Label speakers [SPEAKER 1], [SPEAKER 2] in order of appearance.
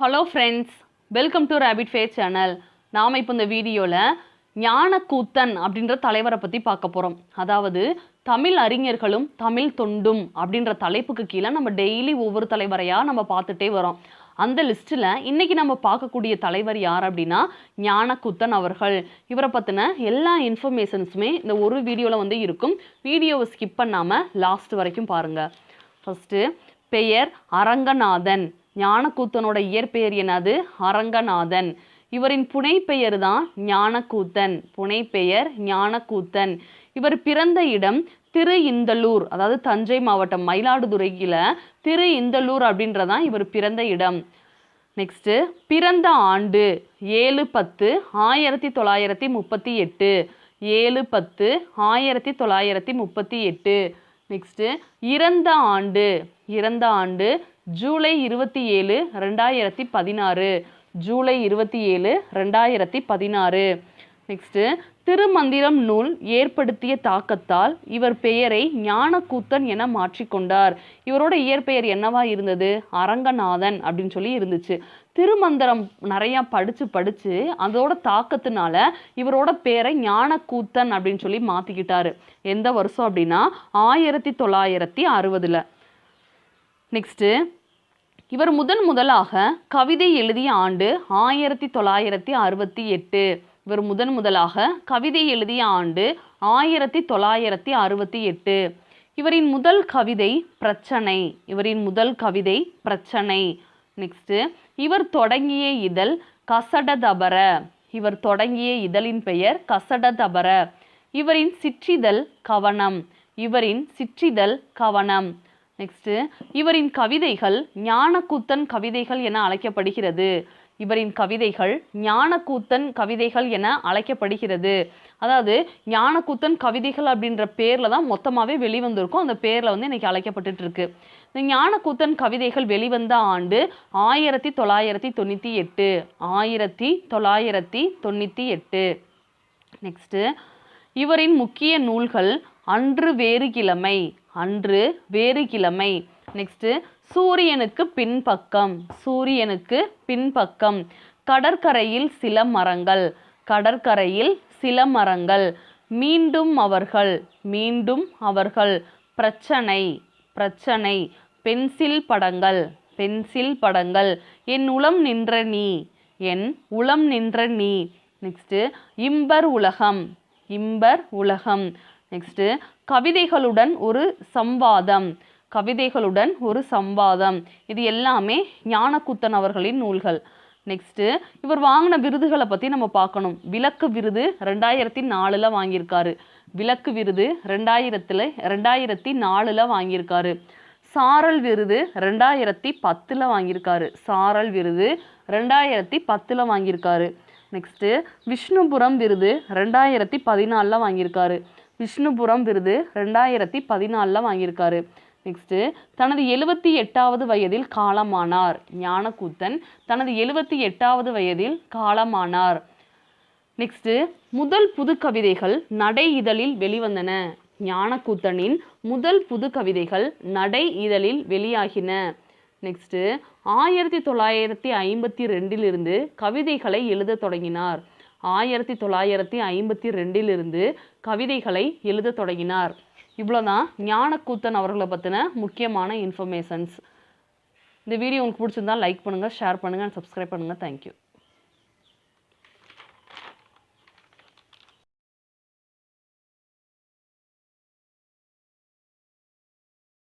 [SPEAKER 1] Hello friends welcome to rapid ஃபே channel நாம் இப்போ இந்த வீடியோவில் ஞானக்கூத்தன் அப்படின்ற தலைவரை பற்றி பார்க்க போகிறோம் அதாவது தமிழ் அறிஞர்களும் தமிழ் தொண்டும் அப்படின்ற தலைப்புக்கு கீழே நம்ம டெய்லி ஒவ்வொரு தலைவரையாக நம்ம பார்த்துட்டே வரோம். அந்த லிஸ்ட்டில் இன்றைக்கி நம்ம பார்க்கக்கூடிய தலைவர் யார் அப்படின்னா ஞானக்குத்தன் அவர்கள். இவரை பற்றின எல்லா இன்ஃபர்மேஷன்ஸுமே இந்த ஒரு வீடியோவில் வந்து இருக்கும். வீடியோவை ஸ்கிப் பண்ணாமல் லாஸ்ட் வரைக்கும் பாருங்கள் ஃபஸ்ட்டு பெயர் அரங்கநாதன். ஞானக்கூத்தனோட இயற்பெயர் என்னது? அரங்கநாதன். இவரின் புனைப்பெயர் தான் ஞானக்கூத்தன். புனைப்பெயர் ஞானக்கூத்தன். இவர் பிறந்த இடம் திரு இந்தலூர் அதாவது தஞ்சை மாவட்டம் மயிலாடுதுறையில் திரு இந்தலூர் அப்படின்றதான் இவர் பிறந்த இடம். நெக்ஸ்ட்டு பிறந்த ஆண்டு ஏழு பத்து ஆயிரத்தி தொள்ளாயிரத்தி முப்பத்தி எட்டு. ஏழு பத்து ஆயிரத்தி தொள்ளாயிரத்தி முப்பத்தி எட்டு. நெக்ஸ்ட்டு இறந்த ஆண்டு இறந்த ஆண்டு ஜூலை இருபத்தி ஏழு ரெண்டாயிரத்தி பதினாறு. ஜூலை இருபத்தி ஏழு ரெண்டாயிரத்தி பதினாறு. நெக்ஸ்ட்டு திருமந்திரம் நூல் ஏற்படுத்திய தாக்கத்தால் இவர் பெயரை ஞானக்கூத்தன் என மாற்றிக்கொண்டார் இவரோட இயற்பெயர் என்னவா இருந்தது? அரங்கநாதன் அப்படின்னு சொல்லி இருந்துச்சு. திருமந்திரம் நிறையா படித்து படித்து அதோட தாக்கத்தினால இவரோட பேரை ஞானக்கூத்தன் அப்படின்னு சொல்லி மாற்றிக்கிட்டாரு எந்த வருஷம் அப்படின்னா ஆயிரத்தி தொள்ளாயிரத்தி அறுபதில். நெக்ஸ்ட்டு இவர் முதன் முதலாக கவிதை எழுதிய ஆண்டு ஆயிரத்தி தொள்ளாயிரத்தி அறுபத்தி எட்டு. இவர் முதன் முதலாக கவிதை எழுதிய ஆண்டு ஆயிரத்தி தொள்ளாயிரத்தி அறுபத்தி எட்டு. இவரின் முதல் கவிதை பிரச்சனை. இவரின் முதல் கவிதை பிரச்சனை. நெக்ஸ்ட்டு இவர் தொடங்கிய இதழ் கசடதபர. இவர் தொடங்கிய இதழின் பெயர் கசடதபர. இவரின் சிற்றிதழ் கவனம். இவரின் சிற்றிதழ் கவனம். நெக்ஸ்ட்டு இவரின் கவிதைகள் ஞானக்கூத்தன் கவிதைகள் என அழைக்கப்படுகிறது. இவரின் கவிதைகள் ஞானக்கூத்தன் கவிதைகள் என அழைக்கப்படுகிறது. அதாவது ஞானக்கூத்தன் கவிதைகள் அப்படின்ற பேரில் தான் மொத்தமாகவே வெளிவந்திருக்கும். அந்த பேரில் வந்து இன்றைக்கி அழைக்கப்பட்டுட்டு இருக்கு இந்த ஞானக்கூத்தன் கவிதைகள் வெளிவந்த ஆண்டு ஆயிரத்தி தொள்ளாயிரத்தி தொண்ணூற்றி எட்டு. ஆயிரத்தி தொள்ளாயிரத்தி தொண்ணூற்றி எட்டு. நெக்ஸ்ட்டு இவரின் முக்கிய நூல்கள் அன்று வேறு கிழமை அன்று வேறு கிழமை. நெக்ஸ்ட்டு சூரியனுக்கு பின்பக்கம். சூரியனுக்கு பின்பக்கம். கடற்கரையில் சில மரங்கள். கடற்கரையில் சில மரங்கள். மீண்டும் அவர்கள். மீண்டும் அவர்கள். பிரச்சனை. பிரச்சனை. பென்சில் படங்கள். பென்சில் படங்கள். என் உளம் நின்ற நீ. என் உளம் நின்ற நீ. நெக்ஸ்ட்டு இம்பர் உலகம். இம்பர் உலகம். நெக்ஸ்ட்டு கவிதைகளுடன் ஒரு சம்வாதம். கவிதைகளுடன் ஒரு சம்வாதம். இது எல்லாமே ஞானக்கூத்தன் அவர்களின் நூல்கள். நெக்ஸ்ட்டு இவர் வாங்கின விருதுகளை பற்றி நம்ம பார்க்கணும். விளக்கு விருது ரெண்டாயிரத்தி நாலில் வாங்கியிருக்காரு. விளக்கு விருது ரெண்டாயிரத்தில் ரெண்டாயிரத்தி நாலில் வாங்கியிருக்காரு. சாரல் விருது ரெண்டாயிரத்தி பத்தில் வாங்கியிருக்காரு. சாரல் விருது ரெண்டாயிரத்தி பத்தில் வாங்கியிருக்காரு. நெக்ஸ்ட்டு விஷ்ணுபுரம் விருது ரெண்டாயிரத்தி பதினாலில் வாங்கியிருக்காரு. விஷ்ணுபுரம் விருது ரெண்டாயிரத்தி பதினாலில் வாங்கியிருக்காரு. நெக்ஸ்ட்டு தனது எழுபத்தி எட்டாவது வயதில் காலமானார். ஞானக்கூத்தன் தனது எழுபத்தி எட்டாவது வயதில் காலமானார். நெக்ஸ்ட்டு முதல் புது கவிதைகள் நடை இதழில் வெளிவந்தன. ஞானக்கூத்தனின் முதல் புது கவிதைகள் நடை இதழில் வெளியாகின. நெக்ஸ்ட்டு ஆயிரத்தி தொள்ளாயிரத்தி ஐம்பத்தி ரெண்டிலிருந்து கவிதைகளை எழுதத் தொடங்கினார். ஆயிரத்தி தொள்ளாயிரத்தி ஐம்பத்தி ரெண்டிலிருந்து கவிதைகளை எழுதத் தொடங்கினார். இவ்வளோதான் ஞானக்கூத்தன் அவர்களை பற்றின முக்கியமான இன்ஃபர்மேஷன்ஸ் இந்த வீடியோ உங்களுக்கு பிடிச்சிருந்தா லைக் பண்ணுங்கள் ஷேர் பண்ணுங்கள் அண்ட் சப்ஸ்கிரைப் பண்ணுங்கள் தேங்க்யூ